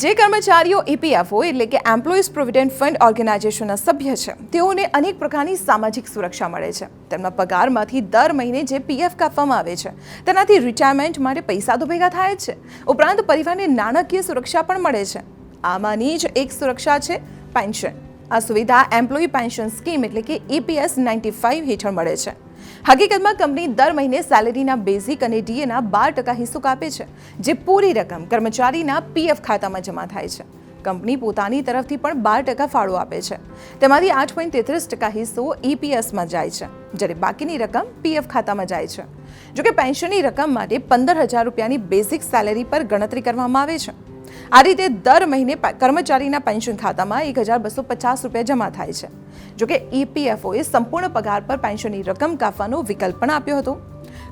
જે કર્મચારીઓ ઈપીએફઓ એટલે કે એમ્પ્લોઈઝ પ્રોવિડન્ટ ફંડ ઓર્ગેનાઇઝેશનના સભ્ય છે, તેઓને અનેક પ્રકારની સામાજિક સુરક્ષા મળે છે. તેમના પગારમાંથી દર મહિને જે પીએફ કાપવામાં આવે છે, તેનાથી રિટાયરમેન્ટ માટે પૈસા તો ભેગા થાય જ છે. ઉપરાંત પરિવારને નાણાકીય સુરક્ષા પણ મળે છે. આમાંની જ એક સુરક્ષા છે પેન્શન આ સુવિધા એમ્પ્લોયી પેન્શન સ્કીમ એટલે કે ઈપીએસ નાઇન્ટી ફાઇવ હેઠળ મળે છે. હકીકતમાં કંપની દર મહિને સેલેરીના બેઝિક અને ડીએના બાર ટકા હિસ્સો કાપે છે, જે પૂરી રકમ કર્મચારીના પીએફ ખાતામાં જમા થાય છે. કંપની પોતાની તરફથી પણ બાર ટકા ફાળો આપે છે. તેમાંથી આઠ પોઈન્ટ તેત્રીસ ટકા હિસ્સો ઈપીએસમાં જાય છે, જ્યારે બાકીની રકમ પીએફ ખાતામાં જાય છે. જોકે પેન્શનની રકમ માટે પંદર હજાર રૂપિયાની બેઝિક સેલેરી પર ગણતરી કરવામાં આવે છે. આ રીતે દર મહિને કર્મચારીના પેન્શન ખાતામાં એક હજાર બસો પચાસ રૂપિયા જમા થાય છે. જોકે ઈપીએફઓએ સંપૂર્ણ પગાર પર પેન્શનની રકમ કાપવાનો વિકલ્પ પણ આપ્યો હતો.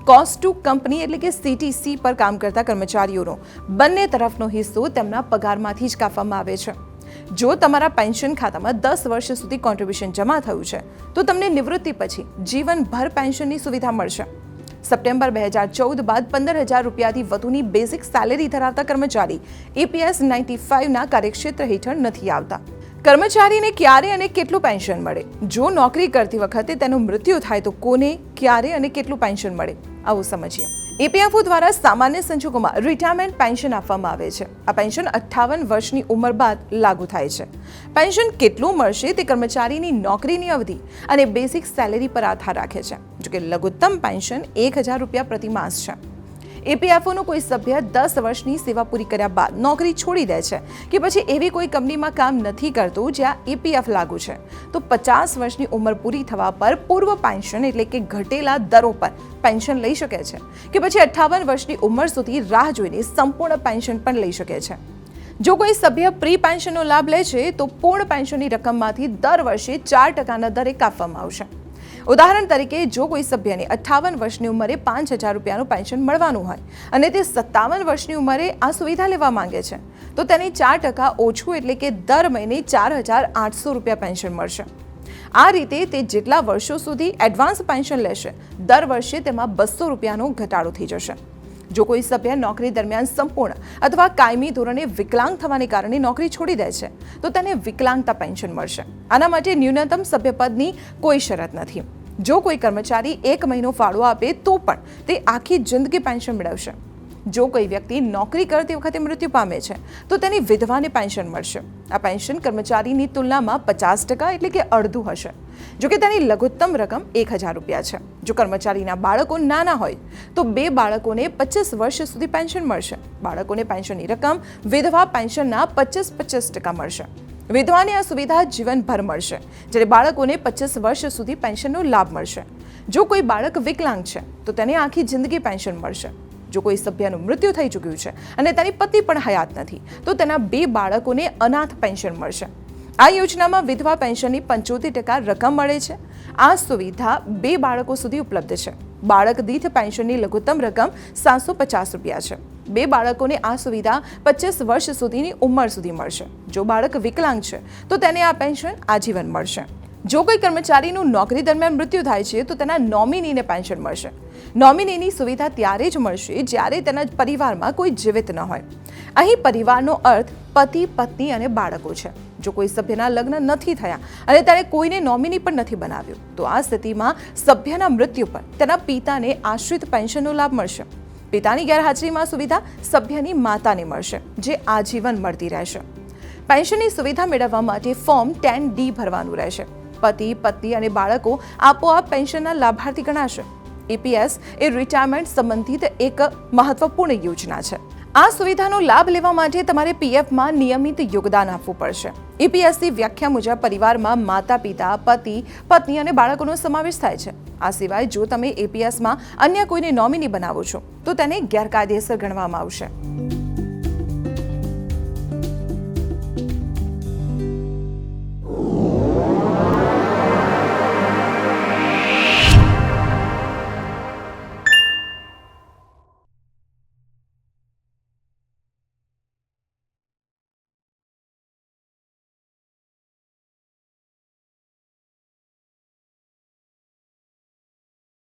કોસ્ટ ટુ કંપની એટલે કે સીટીસી પર કામ કરતા કર્મચારીઓનો બંને તરફનો હિસ્સો તેમના પગારમાંથી જ કાપવામાં આવે છે. જો તમારા પેન્શન ખાતામાં દસ વર્ષ સુધી કોન્ટ્રીબ્યુશન જમા થયું છે, તો તમને નિવૃત્તિ પછી જીવનભર પેન્શનની સુવિધા મળશે. સપ્ટેમ્બર બે હજાર ચૌદ બાદ પંદર હજાર રૂપિયાથી વધુની બેઝિક સેલેરી ધરાવતા કર્મચારી એપીએસ નાઇન્ટી ફાઇવના કાર્યક્ષેત્ર હેઠળ નથી આવતા. કર્મચારીને ક્યારે અને કેટલું પેન્શન મળે? જો નોકરી કરતી વખતે તેનું મૃત્યુ થાય તો કોને, ક્યારે અને કેટલું પેન્શન મળે? આવું સમજીએ. એપીએફઓ દ્વારા સામાન્ય સંજોગોમાં રિટાયરમેન્ટ પેન્શન આપવામાં આવે છે. આ પેન્શન અઠ્ઠાવન વર્ષની ઉંમર બાદ લાગુ થાય છે. પેન્શન કેટલું મળશે તે કર્મચારીની નોકરીની અવધિ અને બેઝિક સેલેરી પર આધાર રાખે છે. જોકે લઘુત્તમ પેન્શન એક હજાર રૂપિયા પ્રતિ માસ છે. એપીએફઓનો કોઈ સભ્ય દસ વર્ષની સેવા પૂરી કર્યા બાદ નોકરી છોડી દે છે કે પછી એવી કોઈ કંપનીમાં કામ નથી કરતું જ્યાં એપીએફ લાગુ છે. તો પચાસ વર્ષની ઉંમર પૂરી થવા પર પૂર્વ પેન્શન એટલે કે ઘટેલા દરો પર પેન્શન લઈ શકે છે કે પછી અઠ્ઠાવન વર્ષની ઉંમર સુધી રાહ જોઈને સંપૂર્ણ પેન્શન પણ લઈ શકે છે. જો કોઈ સભ્ય પ્રી પેન્શનનો લાભ લે છે તો પૂર્ણ પેન્શનની રકમમાંથી દર વર્ષે ચાર ટકાના દરે કાપવામાં આવશે. ઉદાહરણ તરીકે, જો કોઈ સભ્યને અઠ્ઠાવન વર્ષની ઉંમરે પાંચ હજાર રૂપિયાનું પેન્શન મળવાનું હોય અને તે સત્તાવન વર્ષની ઉંમરે આ સુવિધા લેવા માંગે છે, તો તેને ચાર ટકા ઓછું એટલે કે દર મહિને ચાર હજાર આઠસો રૂપિયા પેન્શન મળશે. આ રીતે તે જેટલા વર્ષો સુધી એડવાન્સ પેન્શન લેશે, દર વર્ષે તેમાં બસો રૂપિયાનો ઘટાડો થઈ જશે. જો કોઈ સભ્ય નોકરી દરમિયાન સંપૂર્ણ અથવા કાયમી ધોરણે વિકલાંગ થવાને કારણે નોકરી છોડી દે છે, તો તેને વિકલાંગતા પેન્શન મળશે. આના માટે ન્યૂનતમ સભ્યપદની કોઈ શરત નથી. જો કોઈ કર્મચારી એક મહિનો ફાળો આપે તો પણ તે આખી જિંદગી પેન્શન મેળવશે. જો કોઈ વ્યક્તિ નોકરી કરતી વખતે મૃત્યુ પામે છે, તો તેની વિધવાને પેન્શન મળશે. આ પેન્શન કર્મચારીની તુલનામાં પચાસ ટકા એટલે કે અડધું હશે. જો કે તેની લઘુત્તમ રકમ એક હજાર રૂપિયા છે. જો કર્મચારીના બાળકો નાના હોય, તો બે બાળકોને પચીસ વર્ષ સુધી પેન્શન મળશે. બાળકોને પેન્શનની રકમ વિધવા પેન્શનના પચીસ પચીસ ટકા મળશે. વિધવાને આ સુવિધા જીવનભર મળશે, જ્યારે બાળકોને પચીસ વર્ષ સુધી પેન્શનનો લાભ મળશે. જો કોઈ બાળક વિકલાંગ છે, તો તેને આખી જિંદગી પેન્શન મળશે. જો કોઈ સભ્યનું મૃત્યુ થઈ ચૂક્યું છે અને તેની પતિ પણ હયાત નથી, તો તેના બે બાળકોને અનાથ પેન્શન મળશે. આ યોજનામાં વિધવા પેન્શનની પંચોતેર ટકા રકમ મળે છે. આ સુવિધા બે બાળકો સુધી ઉપલબ્ધ છે. બાળક દીઠ પેન્શનની લઘુત્તમ રકમ સાતસો પચાસ રૂપિયા છે. બે બાળકોને આ સુવિધા પચીસ વર્ષ સુધીની ઉંમર સુધી મળશે. જો બાળક વિકલાંગ છે, તો તેને આ પેન્શન આજીવન મળશે. જો કોઈ કર્મચારીનું નોકરી દરમિયાન મૃત્યુ થાય છે, તો તેના નોમિનીને પેન્શન મળશે. નોમિનીની સુવિધા ત્યારે જ મળશે જ્યારે તેના પરિવારમાં કોઈ જીવિત ન હોય. અહીં પરિવારનો અર્થ પતિ, પત્ની અને બાળકો છે. જો કોઈ સભ્યના લગ્ન નથી થયા અને તેણે કોઈને નોમિની પણ નથી બનાવ્યું, તો આ સ્થિતિમાં સભ્યના મૃત્યુ પર તેના પિતાને આશ્રિત પેન્શનનો લાભ મળશે. પિતાની ગેરહાજરીમાં સુવિધા સભ્યની માતાને મળશે, જે આજીવન મળતી રહેશે. પેન્શનની સુવિધા મેળવવા માટે ફોર્મ ટેન ડી ભરવાનું રહેશે. પતિ, પત્ની અને બાળકો આપોઆપ પેન્શનના લાભાર્થી ગણાશે. એપીએસ એ રિટાયરમેન્ટ સંબંધિત એક મહત્વપૂર્ણ યોજના છે. આ સુવિધાનો લાભ લેવા માટે તમારે પીએફમાં નિયમિત યોગદાન આપવું પડશે. ઈપીએસની વ્યાખ્યા મુજબ પરિવારમાં માતા પિતા પતિ પત્ની અને બાળકોનો સમાવેશ થાય છે. આ સિવાય જો તમે એપીએસમાં અન્ય કોઈને નોમિની બનાવો છો, તો તેને ગેરકાયદેસર ગણવામાં આવશે.